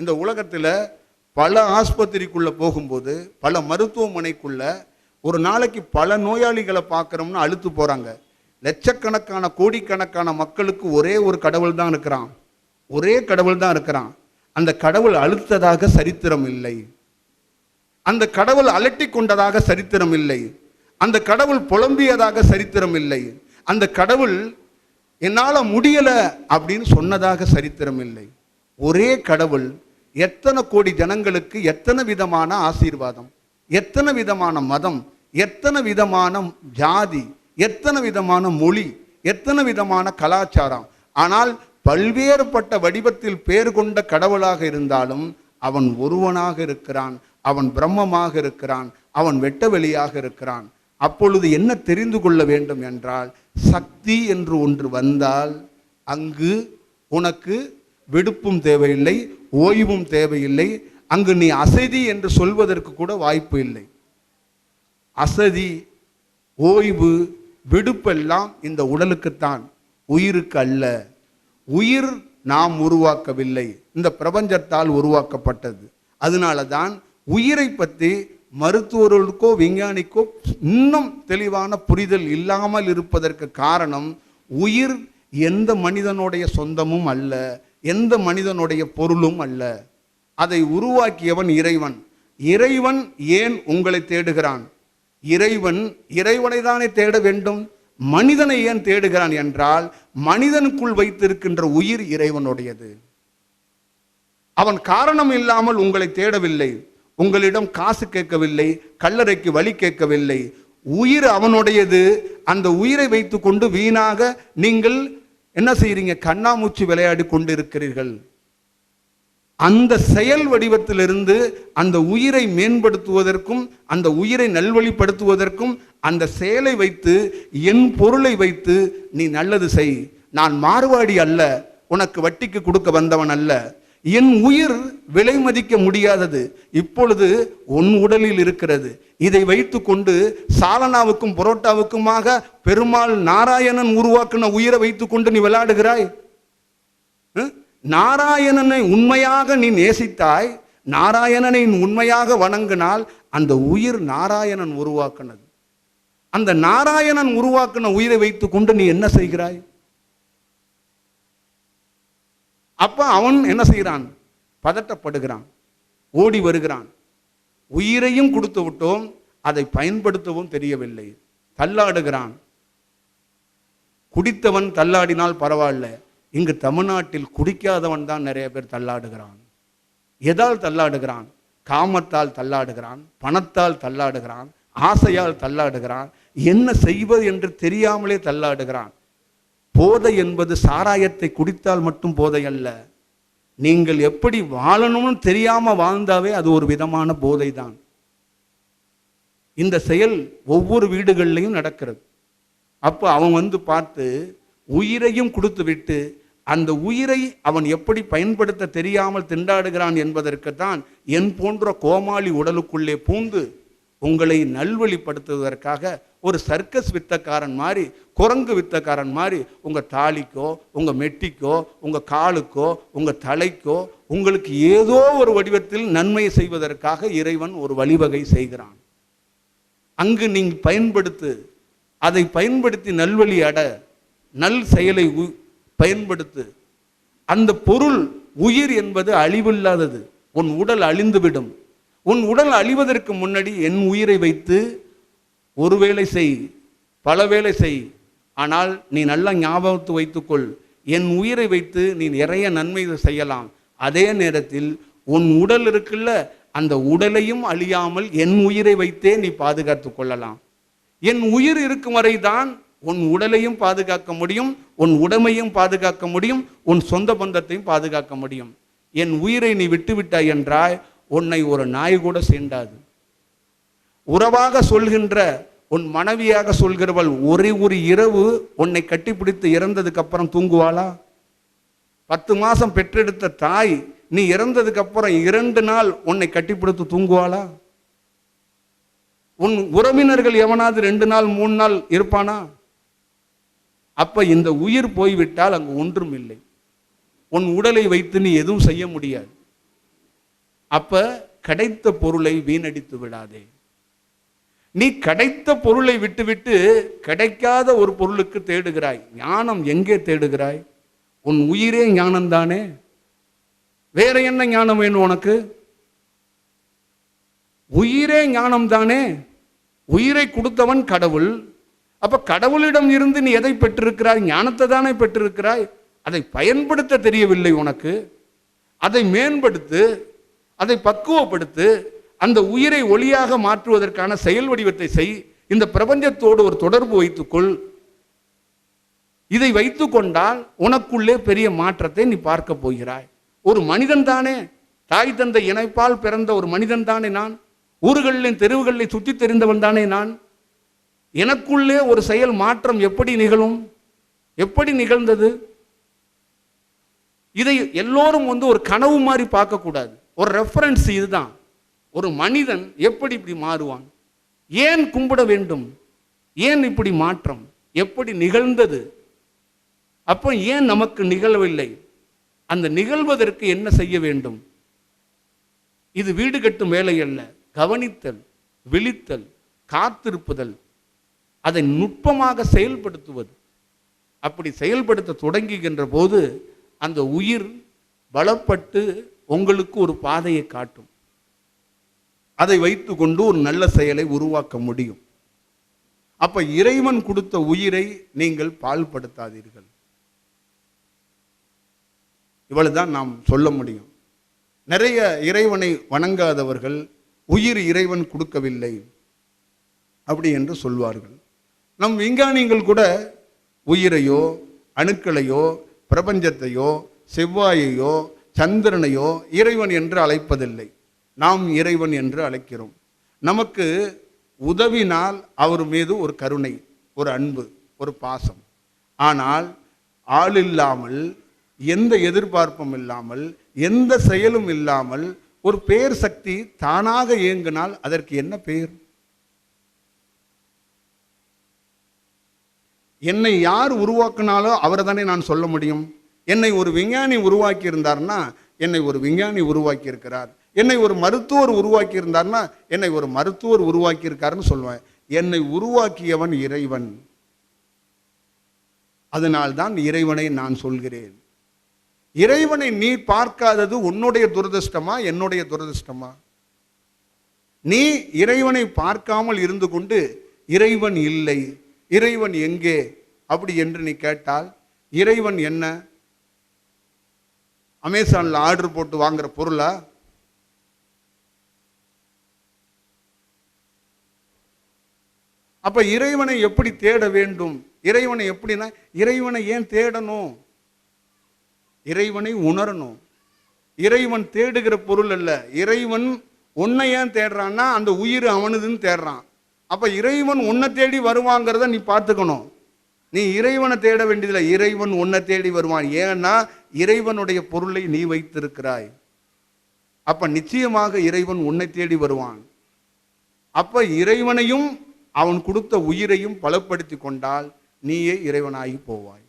இந்த உலகத்தில் பல ஆஸ்பத்திரிக்குள்ளே போகும்போது பல மருத்துவமனைக்குள்ள ஒரு நாளைக்கு பல நோயாளிகளை பார்க்குறோம்னு அழுத்து போகிறாங்க லட்சக்கணக்கான கோடிக்கணக்கான மக்களுக்கு ஒரே ஒரு கடவுள் தான் இருக்கிறான். ஒரே கடவுள் தான் இருக்கிறான். அந்த கடவுள் அழுத்ததாக சரித்திரம் இல்லை. அந்த கடவுள் அலட்டி கொண்டதாக சரித்திரம் இல்லை. அந்த கடவுள் புலம்பியதாக சரித்திரம் இல்லை. அந்த கடவுள் என்னால் முடியலை அப்படின்னு சொன்னதாக சரித்திரம் இல்லை. ஒரே கடவுள் எத்தனை கோடி ஜனங்களுக்கு எத்தனை விதமான ஆசீர்வாதம்? எத்தனை விதமான மதம்? எத்தனை விதமான ஜாதி? எத்தனை விதமான மொழி? எத்தனை விதமான கலாச்சாரம்? ஆனால் பல்வேறுபட்ட வடிவத்தில் பேர் கொண்ட கடவுளாக இருந்தாலும் அவன் ஒருவனாக இருக்கிறான் அவன் பிரம்மமாக இருக்கிறான் அவன் வெட்டவெளியாக இருக்கிறான். அப்பொழுது என்ன தெரிந்து கொள்ள வேண்டும் என்றால் சக்தி என்று ஒன்று வந்தால் அங்கு உனக்கு விடுப்பும் தேவையில்லை ஓய்வும் தேவையில்லை. அங்கு நீ அசதி என்று சொல்வதற்கு கூட வாய்ப்பு இல்லை. அசதி ஓய்வு விடுப்பெல்லாம் இந்த உடலுக்குத்தான். உயிருக்கு அல்ல. உயிர் நாம் உருவாக்கவில்லை. இந்த பிரபஞ்சத்தால் உருவாக்கப்பட்டது. அதனால தான் உயிரை பற்றி மருத்துவர்களுக்கோ விஞ்ஞானிக்கோ இன்னும் தெளிவான புரிதல் இல்லாமல் இருப்பதற்கு காரணம் உயிர் எந்த மனிதனுடைய சொந்தமும் அல்ல. எந்த மனிதனுடைய பொருளும் அல்ல. அதை உருவாக்கியவன் இறைவன். இறைவன் ஏன் உங்களை தேடுகிறான்? இறைவன் இறைவனை தானே தேட வேண்டும்? மனிதனை ஏன் தேடுகிறான் என்றால் மனிதனுக்குள் வைத்திருக்கின்ற உயிர் இறைவனுடையது. அவன் காரணம் இல்லாமல் உங்களை தேடவில்லை. உங்களிடம் காசு கேட்கவில்லை கல்லறைக்கு வழி கேட்கவில்லை. உயிர் அவனுடையது. அந்த உயிரை வைத்துக்கொண்டு வீணாக நீங்கள் என்ன செய்கிறீங்க கண்ணாமூச்சி விளையாடி கொண்டு இருக்கிறீர்கள் அந்த செயல் வடிவத்திலிருந்து அந்த உயிரை மேம்படுத்துவதற்கும் அந்த உயிரை நல்வழிப்படுத்துவதற்கும் அந்த செயலை வைத்து என் பொருளை வைத்து நீ நல்லது செய். நான் மாறுவாடி அல்ல. உனக்கு வட்டிக்கு கொடுக்க வந்தவன் அல்ல. என் உயிர் விலை மதிக்க முடியாதது. இப்பொழுது உன் உடலில் இருக்கிறது. இதை வைத்துக்கொண்டு சாலனாவுக்கும் புரோட்டாவுக்குமாக பெருமாள் நாராயணன் உருவாக்கின உயிரை வைத்துக்கொண்டு நீ விளையாடுகிறாய்? நாராயணனை உண்மையாக நீ நேசித்தாய் நாராயணனை உண்மையாக வணங்கினால் அந்த உயிர் நாராயணன் உருவாக்கினது. அந்த நாராயணன் உருவாக்கின உயிரை வைத்துக்கொண்டு நீ என்ன செய்கிறாய்? அப்போ அவன் என்ன செய்கிறான்? பதட்டப்படுகிறான். ஓடி வருகிறான். உயிரையும் கொடுத்து விட்டோம். அதை பயன்படுத்தவும் தெரியவில்லை. தள்ளாடுகிறான். குடித்தவன் தள்ளாடினால் பரவாயில்ல. இங்கு தமிழ்நாட்டில் குடிக்காதவன் தான் நிறைய பேர் தள்ளாடுகிறான். எதால் தள்ளாடுகிறான்? காமத்தால் தள்ளாடுகிறான். பணத்தால் தள்ளாடுகிறான். ஆசையால் தள்ளாடுகிறான். என்ன செய்வது என்று தெரியாமலே தள்ளாடுகிறான். போதை என்பது சாராயத்தை குடித்தால் மட்டும் போதை அல்ல. நீங்கள் எப்படி வாழணும்னு தெரியாமல் வாழ்ந்தாவே அது ஒரு விதமான போதை தான் இந்த செயல் ஒவ்வொரு வீடுகள்லையும் நடக்கிறது. அப்போ அவன் வந்து பார்த்து உயிரையும் கொடுத்து விட்டு அந்த உயிரை அவன் எப்படி பயன்படுத்த தெரியாமல் திண்டாடுகிறான் என்பதற்குத்தான் என் போன்ற கோமாளி உடலுக்குள்ளே பூந்து உங்களை நல்வழிப்படுத்துவதற்காக ஒரு சர்க்கஸ் வித்தக்காரன் மாதிரி குரங்கு வித்தக்காரன் மாதிரி உங்கள் தாலிக்கோ உங்கள் மெட்டிக்கோ உங்கள் காலுக்கோ உங்கள் தலைக்கோ உங்களுக்கு ஏதோ ஒரு வடிவத்தில் நன்மையை செய்வதற்காக இறைவன் ஒரு வழிவகை செய்கிறான். அங்கு நீங்கள் பயன்படுத்து அதை பயன்படுத்தி நல்வழி அட நல் செயலை உ- பயன்படுத்து. அந்த பொருள் உயிர் என்பது அழிவில்லாதது. உன் உடல் அழிந்துவிடும். உன் உடல் அழிவதற்கு முன்னாடி என் உயிரை வைத்து ஒரு வேலை செய் பல வேலை செய். ஆனால் நீ நல்லா ஞாபகத்து வைத்துக்கொள். என் உயிரை வைத்து நீ நிறைய நன்மை செய்யலாம். அதே நேரத்தில் உன் உடல் இருக்குல்ல அந்த உடலையும் அழியாமல் என் உயிரை வைத்தே நீ பாதுகாத்து கொள்ளலாம். என் உயிர் இருக்கும் வரைதான் உன் உடலையும் பாதுகாக்க முடியும் உன் உடமையும் பாதுகாக்க முடியும் உன் சொந்த பந்தத்தையும் பாதுகாக்க முடியும். என் உயிரை நீ விட்டுவிட்டாய் என்றால் உன்னை ஒரு நாய் கூட சீண்டாது. உறவாக சொல்கின்ற உன் மனைவியாக சொல்கிறவள் ஒரே ஒரு இரவு உன்னை கட்டிப்பிடித்து இறந்ததுக்கு அப்புறம் தூங்குவாளா? பத்து மாதம் பெற்றெடுத்த தாய் நீ இறந்ததுக்கு அப்புறம் இரண்டு நாள் உன்னை கட்டிப்பிடித்து தூங்குவாளா? உன் உறவினர்கள் எவனாவது ரெண்டு நாள் மூணு நாள் இருப்பானா? அப்ப இந்த உயிர் போய்விட்டால் அங்கு ஒன்றும் இல்லை உன் உடலை வைத்து நீ எதுவும் செய்ய முடியாது. அப்ப கிடைத்த பொருளை வீணடித்து விடாதே. நீ கிடைத்த பொருளை விட்டுவிட்டு கிடைக்காத ஒரு பொருளுக்கு தேடுகிறாய். ஞானம் எங்கே தேடுகிறாய்? உன் உயிரே ஞானம் தானே வேற என்ன ஞானம் வேணும் உனக்கு? உயிரே ஞானம் தானே உயிரை கொடுத்தவன் கடவுள். அப்ப கடவுளிடம் இருந்து நீ எதை பெற்றிருக்கிறாய்? ஞானத்தை தானே பெற்றிருக்கிறாய்? அதை பயன்படுத்த தெரியவில்லை உனக்கு. அதை மேம்படுத்து அதை பக்குவப்படுத்து அந்த உயிரை ஒளியாக மாற்றுவதற்கான செயல் வடிவத்தை செய் இந்த பிரபஞ்சத்தோடு ஒரு தொடர்பு வைத்துக்கொள். இதை வைத்துக்கொண்டால் உனக்குள்ளே பெரிய மாற்றத்தை நீ பார்க்க போகிறாய். ஒரு மனிதன் தானே தாய் தந்தை இணைப்பால் பிறந்த ஒரு மனிதன் தானே நான் ஊர்களிலும் தெருவுகளில் சுற்றி தெரிந்தவன் தானே நான். எனக்குள்ளே ஒரு செயல் மாற்றம் எப்படி நிகழும்? எப்படி நிகழ்ந்தது? இதை எல்லோரும் வந்து ஒரு கனவு மாதிரி பார்க்கக்கூடாது ஒரு ரெஃபரன்ஸ் இதுதான். ஒரு மனிதன் எப்படி இப்படி மாறுவான்? ஏன் கும்பிட வேண்டும்? ஏன் இப்படி மாற்றம்? எப்படி நிகழ்ந்தது? அப்போ ஏன் நமக்கு நிகழவில்லை? அந்த நிகழ்வதற்கு என்ன செய்ய வேண்டும்? இது வீடு கட்டும் வேலை அல்ல. கவனித்தல் விழித்தல் காத்திருப்புதல். அதை நுட்பமாக செயல்படுத்துவது. அப்படி செயல்படுத்த தொடங்குகின்ற போது அந்த உயிர் பலப்பட்டு உங்களுக்கு ஒரு பாதையை காட்டும். அதை வைத்துக்கொண்டு ஒரு நல்ல செயலை உருவாக்க முடியும். அப்ப இறைவன் கொடுத்த உயிரை நீங்கள் பால்படுத்தாதீர்கள் இவ்வளவுதான் நாம் சொல்ல முடியும். நிறைய இறைவனை வணங்காதவர்கள் உயிர் இறைவன் கொடுக்கவில்லை அப்படி என்று சொல்வார்கள். நம் விஞ்ஞானிகள் கூட உயிரையோ அணுக்களையோ பிரபஞ்சத்தையோ செவ்வாயையோ சந்திரனையோ இறைவன் என்று அழைப்பதில்லை. நாம் இறைவன் என்று அழைக்கிறோம். நமக்கு உதவினால் அவர் மீது ஒரு கருணை ஒரு அன்பு ஒரு பாசம். ஆனால் ஆள் இல்லாமல் எந்த எதிர்பார்ப்பும் இல்லாமல் எந்த செயலும் இல்லாமல் ஒரு பேர் சக்தி தானாக இயங்கினால் அதற்கு என்ன பெயர் என்னை யார் உருவாக்கினாலோ அவரை தானே நான் சொல்ல முடியும். என்னை ஒரு விஞ்ஞானி உருவாக்கி இருந்தார்னா என்னை ஒரு விஞ்ஞானி உருவாக்கி இருக்கிறார் என்னை ஒரு மருத்துவர் உருவாக்கி இருந்தார்னா என்னை ஒரு மருத்துவர் உருவாக்கி இருக்காருன்னு சொல்லுவேன். என்னை உருவாக்கியவன் இறைவன். அதனால்தான் இறைவனை நான் சொல்கிறேன். இறைவனை நீ பார்க்காதது உன்னுடைய துரதிர்ஷ்டமா என்னுடைய துரதிருஷ்டமா? நீ இறைவனை பார்க்காமல் இருந்து கொண்டு இறைவன் இல்லை இறைவன் எங்கே? அப்படி என்று நீ கேட்டால் இறைவன் என்ன? அமேசானில் ஆர்டர் போட்டு வாங்குற பொருளா? அப்ப இறைவனை எப்படி தேட வேண்டும்? இறைவனை எப்படின்னா இறைவனை ஏன் தேடணும்? இறைவனை உணரணும். இறைவன் தேடுகிற பொருள் அல்ல. இறைவன் உன்னை ஏன் தேடுறான்னா அந்த உயிர் அவனுதுன்னு தேடுறான். அப்ப இறைவன் உன்னை தேடி வருவாங்கிறத நீ பார்த்துக்கணும். நீ இறைவனை தேட வேண்டியதில்லை. இறைவன் உன்னை தேடி வருவான். ஏன்னா இறைவனுடைய பொருளை நீ வைத்திருக்கிறாய். அப்ப நிச்சயமாக இறைவன் உன்னை தேடி வருவான். அப்ப இறைவனையும் அவன் கொடுத்த உயிரையும் பலப்படுத்தி கொண்டால் நீயே இறைவனாகி போவாய்.